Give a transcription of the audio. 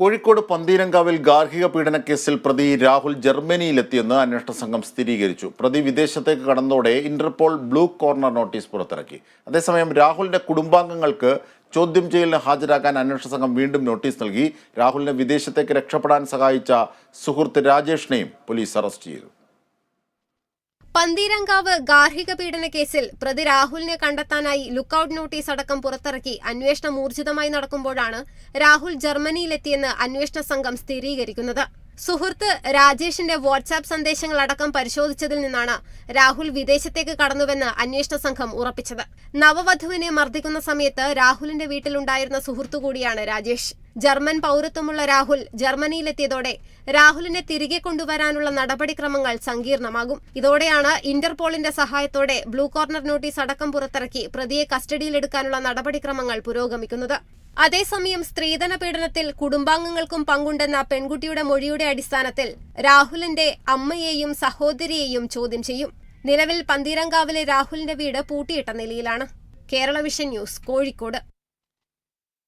കോഴിക്കോട് പന്തീരങ്കാവിൽ ഗാർഹിക പീഡന കേസിൽ പ്രതി രാഹുൽ ജർമ്മനിയിലെത്തിയെന്ന് അന്വേഷണ സംഘം സ്ഥിരീകരിച്ചു. പ്രതി വിദേശത്തേക്ക് കടന്നതോടെ ഇന്റർപോൾ ബ്ലൂ കോർണർ നോട്ടീസ് പുറത്തിറക്കി. അതേസമയം രാഹുലിന്റെ കുടുംബാംഗങ്ങൾക്ക് ചോദ്യം ചെയ്യലിന് ഹാജരാക്കാൻ അന്വേഷണ സംഘം വീണ്ടും നോട്ടീസ് നൽകി. രാഹുലിനെ വിദേശത്തേക്ക് രക്ഷപ്പെടാൻ സഹായിച്ച സുഹൃത്ത് രാജേഷിനെയും പോലീസ് അറസ്റ്റ് ചെയ്തു. പന്തീരങ്കാവ് ഗാർഹിക പീഡന കേസിൽ പ്രതി രാഹുലിനെ കണ്ടെത്താനായി ലുക്കൌട്ട് നോട്ടീസ് അടക്കം പുറത്തിറക്കി അന്വേഷണം ഊർജിതമായി നടക്കുമ്പോഴാണ് രാഹുൽ ജർമ്മനിയിലെത്തിയെന്ന് അന്വേഷണ സംഘം സ്ഥിരീകരിക്കുന്നത്. സുഹൃത്ത് രാജേഷിന്റെ വാട്സാപ്പ് സന്ദേശങ്ങൾ അടക്കം പരിശോധിച്ചതിൽ നിന്നാണ് രാഹുൽ വിദേശത്തേക്ക് കടന്നുവെന്ന് അന്വേഷണ സംഘം ഉറപ്പിച്ചത്. നവവധുവിനെ മർദ്ദിക്കുന്ന സമയത്ത് രാഹുലിന്റെ വീട്ടിലുണ്ടായിരുന്ന സുഹൃത്തു കൂടിയാണ് രാജേഷ്. ജർമ്മൻ പൗരത്വമുള്ള രാഹുൽ ജർമ്മനിയിലെത്തിയതോടെ രാഹുലിനെ തിരികെ കൊണ്ടുവരാനുള്ള നടപടിക്രമങ്ങൾ സങ്കീർണമാകും. ഇതോടെയാണ് ഇന്റർപോളിന്റെ സഹായത്തോടെ ബ്ലൂ കോർണർ നോട്ടീസ് അടക്കം പുറത്തിറക്കി പ്രതിയെ കസ്റ്റഡിയിലെടുക്കാനുള്ള നടപടിക്രമങ്ങൾ പുരോഗമിക്കുന്നത്. അതേസമയം സ്ത്രീധന പീഡനത്തിൽ കുടുംബാംഗങ്ങൾക്കും പങ്കുണ്ടെന്ന പെൺകുട്ടിയുടെ മൊഴിയുടെ അടിസ്ഥാനത്തിൽ രാഹുലിന്റെ അമ്മയെയും സഹോദരിയെയും ചോദ്യം ചെയ്യും. നിലവിൽ പന്തീരങ്കാവിലെ രാഹുലിന്റെ വീട് പൂട്ടിയിട്ട നിലയിലാണ്. Kerala vision news Kozhikode.